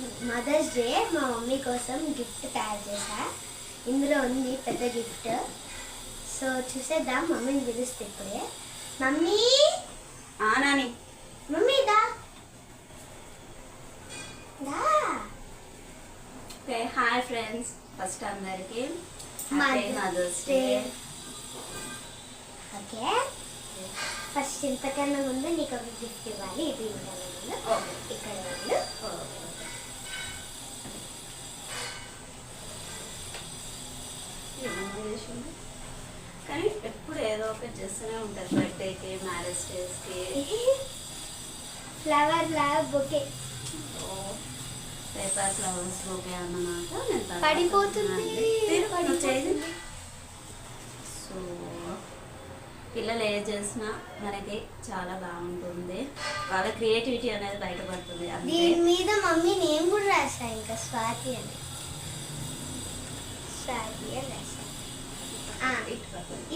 Mothers day మా mummy కోసం gift తయారు చేశా. ఇందులో ఉంది పెద్ద గిఫ్ట్ సో చూసేద్దాం. మమ్మీని పిలుస్తే ఇప్పుడే. మమ్మీ! ఆ నాని. మమ్మీ దా. హాయ్ ఫ్రెండ్స్ ఫస్ట్ అందరికి మదర్స్. డే ఓకే ఫస్ట్ ఇంతకన్నా ముందు నీకు ఒక గిఫ్ట్ ఇవ్వాలి. ఇది ఇక్కడ వెళ్ళు కానీ ఎప్పుడు ఏదో ఒకటి చేస్తూనే ఉంటుంది బర్త్డేకి మ్యారేజ్ డేస్కి flower flower bouquet paper flowers okay అన్నమాట నేను పడిపోతుంది. సో పిల్లలు ఏం చేసినా మనకి చాలా బాగుంటుంది. వాళ్ళ క్రియేటివిటీ అనేది బయటపడుతుంది దీని మీద మమ్మీ నేను కూడా రాసా ఇంకా స్వాతి అని. స్వాతి అని రాసా.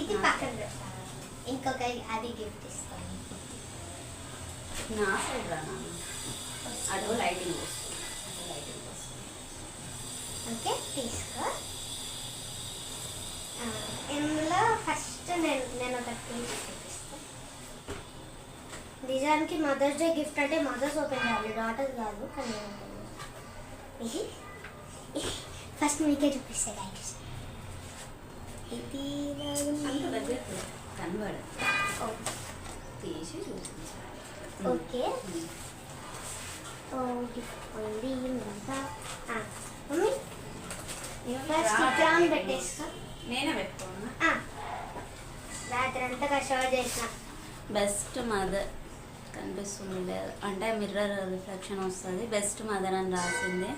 ఇది పక్కన రాసా ఇంకొక అది గిఫ్ట్ ఇస్తాను. నా సైడ్ రా నాన్న. అటు లైటింగ్ వస్తుంది. అటు లైటింగ్ వస్తుంది. ఓకే తీసుకో. ఇందులో ఫస్ట్ నేను నేను ఒక తీసి చూపిస్తాను నిజానికి మదర్స్ డే గిఫ్ట్ అంటే మదర్స్ ఓపెన్ చేయాలి డాటర్స్ కాదు కానీ చేస్తా. ఫస్ట్ మీకే చూపిస్తా guys. ఇది ఓకే. ఓ గిఫ్ట్ ఉంది ఇంకా ఆ, మమ్మీ. ఫస్ట్ ఇట్లా పెట్టేస్తా నేనే పెట్టుకున్నా ఆ, రాత్రి అంతా కష్టపడి చేసిన. బెస్ట్ మదర్ కనిపిస్తుంది. లేదు అంటే మిర్రర్ రిఫ్లెక్షన్ వస్తుంది. బెస్ట్ మదర్ అని రాసింది.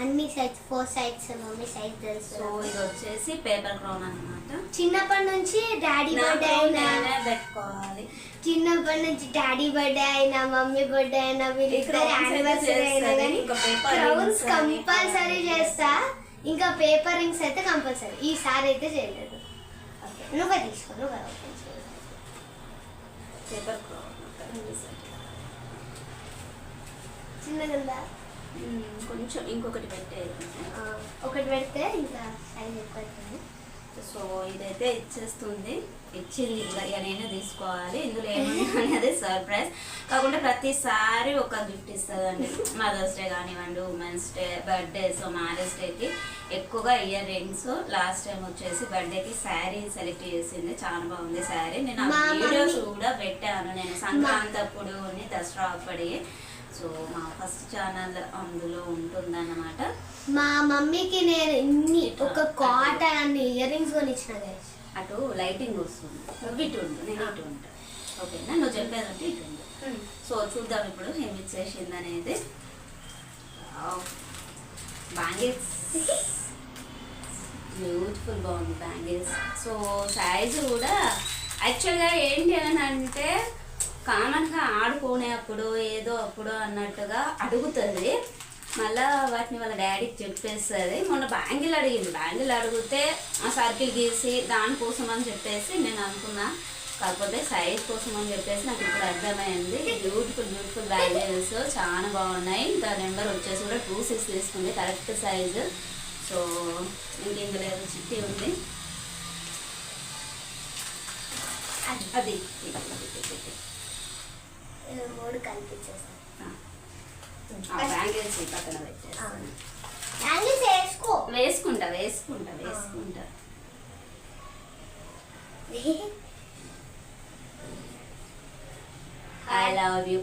అన్ని sides four sides mummy side తెలుసు సో ఇది వచ్చేసి పేపర్ క్రౌన్ అనమాట చిన్నప్పటి నుంచి డాడీ బర్త్డే అయినా పెట్టుకోవాలి. చిన్నప్పటి నుంచి డాడీ బర్త్డే అయినా మమ్మీ బర్త్డే అయినా వీళ్ళిద్దరు యానివర్సరీ అయినా. కానీ క్రౌన్స్ కంపల్సరీ చేస్తా. ఇంకా పేపర్ రింగ్స్ అయితే కంపల్సరీ ఈసారి అయితే చేయలేదు. నువ్వే తీసుకో నువ్వే పేపర్ క్రౌన్ చిన్నగా ఉందా కొంచెం ఇంకొకటి పెట్టేది ఒకటి పెడితే ఇంకా సైజ్ ఎక్కువ సో ఇదైతే ఇచ్చేస్తుంది. ఇచ్చింది ఇక నేనే తీసుకోవాలి. ఇందులో ఏముంది అనేది సర్ప్రైజ్ కాకుండా ప్రతిసారి ఒక గిఫ్ట్ ఇస్తుందండి. మదర్స్ డే కానివ్వండి ఉమెన్స్ డే బర్త్డేస్ మ్యారేజ్ డేకి ఎక్కువగా ఇయర్ రింగ్స్. లాస్ట్ టైం వచ్చేసి బర్త్డేకి శారీ సెలెక్ట్ చేసింది. చాలా బాగుంది శారీ నేను ఆ వీడియోస్ కూడా పెట్టాను. నేను సంక్రాంతి అప్పుడు దసరా అప్పటి సో మా ఫస్ట్ ఛానల్ అందులో ఉంటుందన్నమాట. మా మమ్మీకి నేను ఇన్ని ఒక కాటన్ అన్ని ఇయర్ రింగ్స్ కొని ఇచ్చిన గైస్ అటు లైటింగ్ వస్తుంది. నువ్వు ఇటు ఉండు నేను ఇటు ఉంటా. ఓకేనా? నువ్వు చెప్పేదంటే ఇటు ఉండు. సో చూద్దాం ఇప్పుడు ఏమి ఇచ్చేసింది అనేది. బ్యాంగిల్స్. బ్యూటిఫుల్ బాగుంది బ్యాంగిల్స్. సో సైజు కూడా యాక్చువల్గా ఏంటి అని అంటే కామన్గా ఆడుకునేప్పుడు ఏదో అప్పుడు అన్నట్టుగా అడుగుతుంది. మళ్ళా వాటిని వాళ్ళ డాడీకి చెప్పేస్తుంది. మొన్న బ్యాంగిల్ అడిగింది. బ్యాంగిల్ అడిగితే ఆ సర్కిల్ గీసి దానికోసం అని చెప్పేసి నేను అనుకున్నా. కాకపోతే సైజ్ కోసం అని చెప్పేసి నాకు ఇప్పుడు అర్థమైంది. బ్యూటిఫుల్ బ్యూటిఫుల్ బ్యాంగిల్స్ చాలా బాగున్నాయి. ఇంకా నెంబర్ వచ్చేసి కూడా టూ సిక్స్ తీసుకుంది. Correct size. సో ఇంక ఇందులో ఏదో చిట్టి ఉంది. అది. ఇది, మూడు బ్యాంగిల్స్ పక్కన బ్యాంగిల్స్ వేసుకో. వేసుకుంటా వేసుకుంటా వేసుకుంటా. I love you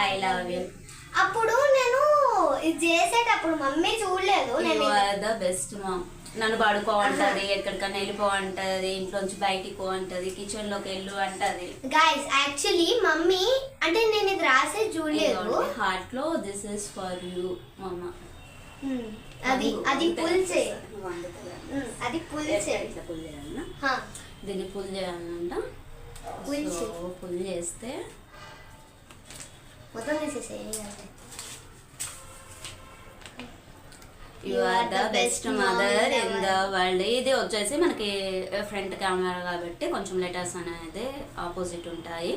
I love you అప్పుడు ఇది చేసేటప్పుడు మమ్మీ చూడలేదు నేను ద బెస్ట్ మామ్ నన్ను పడుకో అంటది ఎక్కడికన్నా వెళ్ళిపో అంటది ఇంట్లోంచి బయటికి పో అంటది కిచెన్లోకి వెళ్ళు అంటది. గైస్ యాక్చువల్లీ మమ్మీ అంటే నేను ఇది రాసే చూడలేదు. హార్ట్లో దిస్ ఇస్ ఫర్ యూ మమ్మ. అది అది పుల్ చేయి. Hmm, అది పుల్ చేయి. ఇట్లా పుల్ చేయాలన్నా హా, దీన్ని పుల్ చేయాలంట. పుల్ చేస్తే మొత్తం తీసేసేయి అంటే you are the best mother in the world ఇది వచ్చేసి మనకి uh, ఫ్రంట్ కెమెరా కాబట్టి కొంచెం లెటర్స్ అనేది ఆపోజిట్ ఉంటాయి.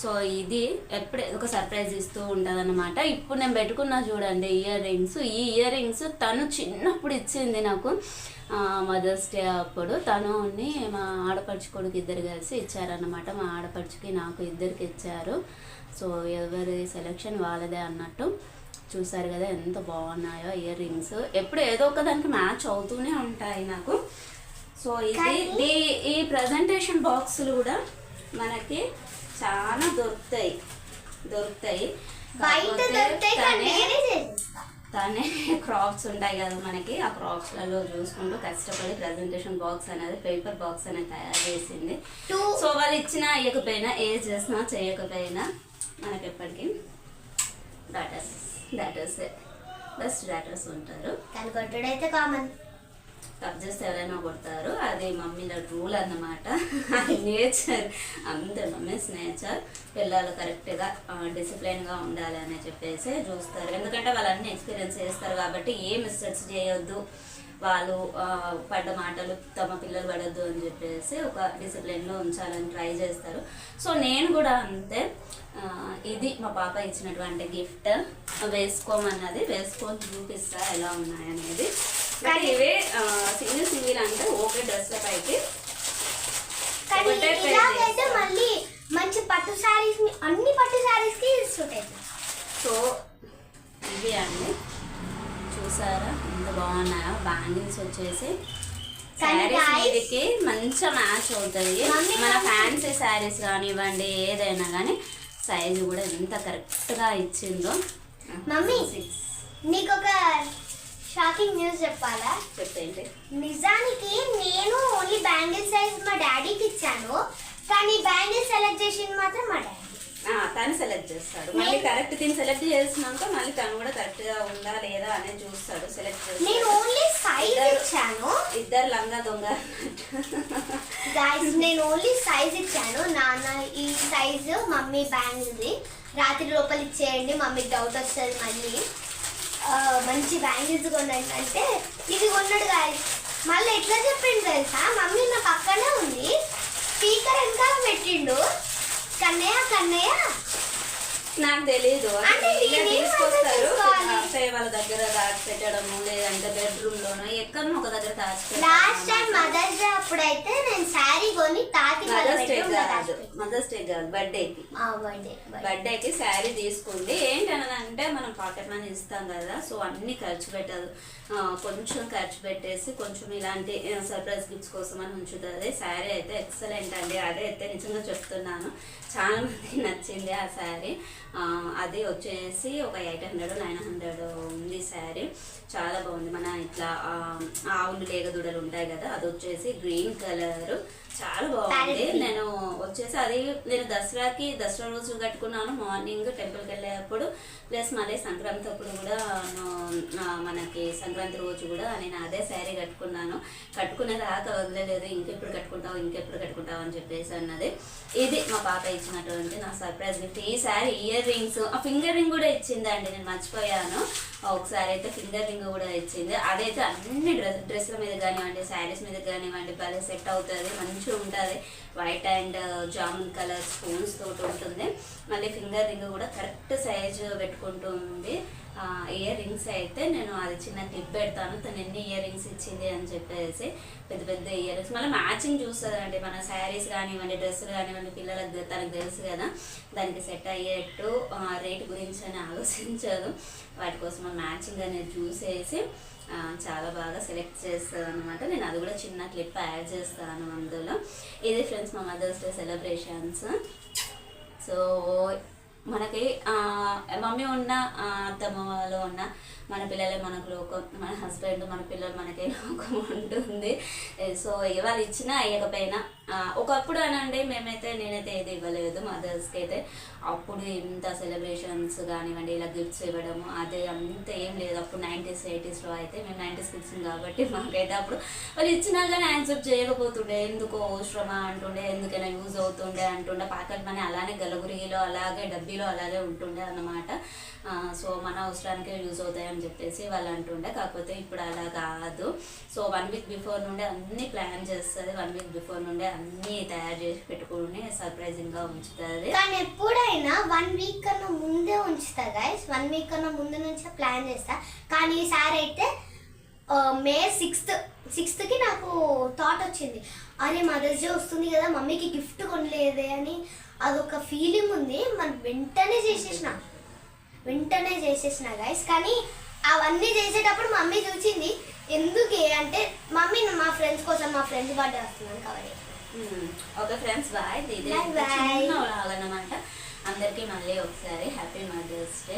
సో ఇది ఎప్పుడే ఒక సర్ప్రైజ్ ఇస్తూ ఉంటుంది అనమాట ఇప్పుడు నేను పెట్టుకున్నా చూడండి ఇయర్ రింగ్స్ ఈ ఇయర్ రింగ్స్ తను చిన్నప్పుడు ఇచ్చింది నాకు మదర్స్ డే అప్పుడు. తను మా ఆడపడుచు కొడుకు ఇద్దరు కలిసి ఇచ్చారనమాట మా ఆడపడుచుకి నాకు ఇద్దరికి ఇచ్చారు. సో ఎవరి సెలెక్షన్ వాళ్ళదే అన్నట్టు. చూసారు కదా ఎంత బాగున్నాయో ఇయర్ రింగ్స్ ఎప్పుడు ఏదో ఒక దానికి మ్యాచ్ అవుతూనే ఉంటాయి నాకు. సో ఇది ఈ- ప్రజెంటేషన్ బాక్సులు కూడా మనకి చాలా దొరుకుతాయి. దొరుకుతాయి. తనే- క్రాప్స్ ఉంటాయి కదా మనకి. ఆ క్రాప్స్లలో చూసుకుంటూ కష్టపడి ప్రజెంటేషన్ బాక్స్ అనేది పేపర్ బాక్స్ అనేది తయారు చేసింది. సో వాళ్ళు ఇచ్చినా ఇవ్వకపోయినా ఏ చేసినా చేయకపోయినా మనకి ఎప్పటికీ డాటర్స్ డాటర్స్ బెస్ట్ డాటర్స్ ఉంటారు. కానీ కొట్టుడైతే కామన్ కట్ చేస్తే ఎవరైనా కొడతారు. అది మమ్మీల రూల్ అన్నమాట. అది నేచర్ అంతే మమ్మీస్ నేచర్ పిల్లలు కరెక్ట్గా డిసిప్లైన్గా ఉండాలి అని చెప్పేసి చూస్తారు. ఎందుకంటే వాళ్ళు అన్ని ఎక్స్పీరియన్స్ చేస్తారు కాబట్టి ఏ మిస్టేక్స్ చేయొద్దు. వాళ్ళు పడ్డ మాటలు తమ పిల్లలు పడద్దు అని చెప్పేసి ఒక డిసిప్లిన్లో ఉంచాలని ట్రై చేస్తారు. సో నేను కూడా అంతే. ఇది మా పాప ఇచ్చినటువంటి గిఫ్ట్. వేసుకోమన్నది వేసుకొని చూపిస్తా ఎలా ఉన్నాయనేది. కానీ ఇవే సింగిల్ సింగిల్ అంటే ఓకే డ్రెస్ల పైకి. మళ్ళీ మంచి పట్టు శారీస్ అన్ని పట్టు శారీస్కి సో ఇవి అండి. చూసారా? ఎంత బాగున్నాయో. బ్యాంగిల్స్ వచ్చేసి కానీ శారీస్ guys- మీదకి మంచిగా మ్యాచ్ అవుతాయి. మన ఫ్యాన్సీ శారీస్ కానివ్వండి ఏదైనా కానీ సైజు కూడా ఎంత కరెక్ట్గా ఇచ్చిందో. మమ్మీ. నీకు ఒక షాకింగ్ న్యూస్ చెప్పాలా? చెప్పేంటి? నిజానికి నేను ఓన్లీ బ్యాంగిల్ సైజ్ మా డాడీకి ఇచ్చాను కానీ బ్యాంగిల్ సెలెక్ట్ చేసింది మాత్రం మా డాడీ. తను సెలెక్ట్ చేస్తాడు. మళ్ళీ నేను- కరెక్ట్ దీన్ని సెలెక్ట్ చేసినాక మళ్ళీ తను కూడా కరెక్ట్గా ఉందా లేదా అనేది చూస్తాడు సెలెక్ట్ నేను చేస్తాడు ఓన్లీ సైజ్ ఇచ్చాను. ఇద్దరు లంగా దొంగ. గాయస్ నేను ఓన్లీ సైజ్ ఇచ్చాను. నాన్న ఈ సైజు మమ్మీ బ్యాంగిల్ది. రాత్రి లోపల ఇచ్చేయండి మమ్మీకి డౌట్ వస్తుంది మళ్ళీ. మంచి బ్యాంగిల్స్ కొనండి అంటే ఇది కొన్నాడు గాయస్ మళ్ళీ ఎట్లా చెప్పిండు తెలుసా? మమ్మీ నా పక్కనే ఉంది. స్పీకర్ వెనకాల పెట్టిండు. కన్నయ్య కన్నయ్య. నాకు తెలియదు తీసుకొస్తారు? అత్తయ్య వాళ్ళ దగ్గర దాచి పెట్టడము లేదంటే బెడ్రూమ్ లోనో ఎక్కడనో ఒక దగ్గర దాచి లాస్ట్ టైం మదర్స్ డే అప్పుడైతే నేను శారీ కొని వాళ్ళ మదర్స్ డే కాదు. మదర్స్ డే కాదు బర్త్డేకి. బర్త్డేకి శారీ తీసుకుంది ఏంటనంటే మనం పాకెట్ మనీ ఇస్తాం కదా సో అన్ని ఖర్చు పెట్టదు. కొంచెం ఖర్చు పెట్టేసి కొంచెం ఇలాంటి సర్ప్రైజ్ గిఫ్ట్స్ కోసం అని ఉంచుతుంది. శారీ అయితే ఎక్సలెంట్ అండి. అదే అయితే నిజంగా చెప్తున్నాను. చాలా మందికి నచ్చింది ఆ శారీ అది వచ్చేసి ఒక ఎయిట్ హండ్రెడ్ నైన్ హండ్రెడ్ ఉంది శారీ. చాలా బాగుంది. మన ఇట్లా ఆవులు లేగదూడలు ఉంటాయి కదా అది వచ్చేసి గ్రీన్ కలర్. చాలా బాగుంది. నేను వచ్చేసి అది నేను దసరాకి దసరా రోజు కట్టుకున్నాను. మార్నింగ్ టెంపుల్కి వెళ్ళేటప్పుడు ప్లస్ మళ్ళీ సంక్రాంతి అప్పుడు కూడా మనకి సంక్రాంతి రోజు కూడా నేను అదే శారీ కట్టుకున్నాను. కట్టుకునే దాకా వదిలేదు ఇంకెప్పుడు కట్టుకుంటావు ఇంకెప్పుడు కట్టుకుంటావు అని చెప్పేసి అన్నది. ఇది మా పాప ఇచ్చినటువంటి నా సర్ప్రైజ్ గిఫ్ట్ ఈ శారీ ఇయర్ రింగ్స్. ఆ ఫింగర్ రింగ్ కూడా ఇచ్చిందండి నేను మర్చిపోయాను. ఒకసారి అయితే ఫింగర్ రింగ్ కూడా ఇచ్చింది. అదైతే అన్ని డ్రెస్ డ్రెస్ల మీద కానివ్వండి శారీస్ మీద కానివ్వండి భలే సెట్ అవుతుంది మంచిగా ఉంటుంది. White and jamun colour spoons తోటి ఉంటుంది. మళ్ళీ ఫింగర్ రింగ్ కూడా కరెక్ట్ సైజ్ పెట్టుకుంటుంది. ఇయర్ రింగ్స్ అయితే నేను అది చిన్న క్లిప్ పెడతాను. తను ఎన్ని ఇయర్ రింగ్స్ ఇచ్చింది అని చెప్పేసి పెద్ద పెద్ద ఇయర్ రింగ్స్ మళ్ళీ మ్యాచింగ్ చూస్తుందండి. మన శారీస్ కానివ్వండి డ్రెస్సులు కానివ్వండి పిల్లలకు తనకు తెలుసు కదా. దానికి సెట్ అయ్యేట్టు రేట్ గురించి అని ఆలోచించదు. వాటి కోసం మ్యాచింగ్ అనేది చూసేసి చాలా బాగా సెలెక్ట్ చేస్తాను అనమాట నేను అది కూడా చిన్న క్లిప్ యాడ్ చేస్తాను అందులో. ఇది ఫ్రెండ్స్ మా మదర్స్ డే సెలబ్రేషన్స్ సో మనకి మమ్మీ ఉన్న అత్తమ్మలో ఉన్న మన పిల్లలే మనకు లోకం మన హస్బెండ్ మన పిల్లలు మనకే లోకం ఉంటుంది. సో ఇవాళ ఇచ్చినా అయ్యకపోయినా ఒకప్పుడు అనండి మేమైతే నేనైతే ఏది ఇవ్వలేదు మదర్స్కి అయితే. అప్పుడు ఇంత సెలబ్రేషన్స్ కానివ్వండి ఇలా గిఫ్ట్స్ ఇవ్వడము అదే అంత ఏం లేదు. అప్పుడు నైంటీస్ ఎయిటీస్లో అయితే మేము నైంటీస్ కిడ్స్ కాబట్టి మాకైతే అప్పుడు వాళ్ళు ఇచ్చినా కానీ యాక్సెప్ట్ చేయకపోతుండే. ఎందుకో అవసరమా అంటుండే ఎందుకైనా యూజ్ అవుతుండే అంటుండే. పాకెట్ మనీ అలానే గలగురిలో అలాగే డబ్బి టీవీలో అలాగే ఉంటుండే అన్నమాట. సో మన అవసరానికే యూజ్ అవుతాయని చెప్పేసి వాళ్ళు అంటుండే. కాకపోతే ఇప్పుడు అలా కాదు. సో వన్ వీక్ బిఫోర్ నుండే అన్ని ప్లాన్ చేస్తుంది. వన్ వీక్ బిఫోర్ నుండే అన్నీ తయారు చేసి పెట్టుకుని సర్ప్రైజింగ్గా ఉంచుతుంది. కానీ ఎప్పుడైనా వన్ వీక్ కన్నా ముందే ఉంచుతా గైస్ వన్ వీక్ కన్నా ముందు నుంచే ప్లాన్ చేస్తా. కానీ ఈసారి అయితే మే సిక్స్త్ సిక్స్త్కి నాకు థాట్ వచ్చింది. అరే మదర్స్ డే వస్తుంది కదా మమ్మీకి గిఫ్ట్ కొనలేదే అని అదొక ఫీలింగ్ ఉంది. మనం వెంటనే చేసేసిన వెంటనే చేసేసిన గైస్ కానీ అవన్నీ చేసేటప్పుడు మమ్మీ చూసింది ఎందుకే అంటే మమ్మీ మా ఫ్రెండ్స్ కోసం మా ఫ్రెండ్స్ బర్త్డే వస్తున్నాను కాబట్టి ఓకే ఫ్రెండ్స్ బాయ్ అనమాట అందరికీ మళ్ళీ ఒకసారి హ్యాపీ మదర్స్ డే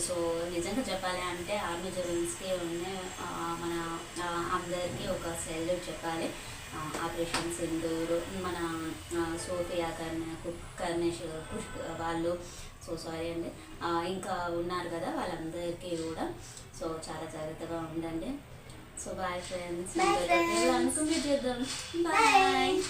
సో నిజంగా చెప్పాలి అంటే ఆర్మీ జవాన్స్కి ఉన్న మన అందరికీ ఒక సెల్యూట్ చెప్పాలి. ఆపరేషన్ సింధూర్ మన సోఫియా కర్ణ కుక్ కర్ణేష్ కుష్ వాళ్ళు. సో సారీ అండి. ఇంకా ఉన్నారు కదా వాళ్ళందరికీ కూడా. సో చాలా జాగ్రత్తగా ఉండండి. So bye friends. అనుకుంటే చేద్దాం. బాయ్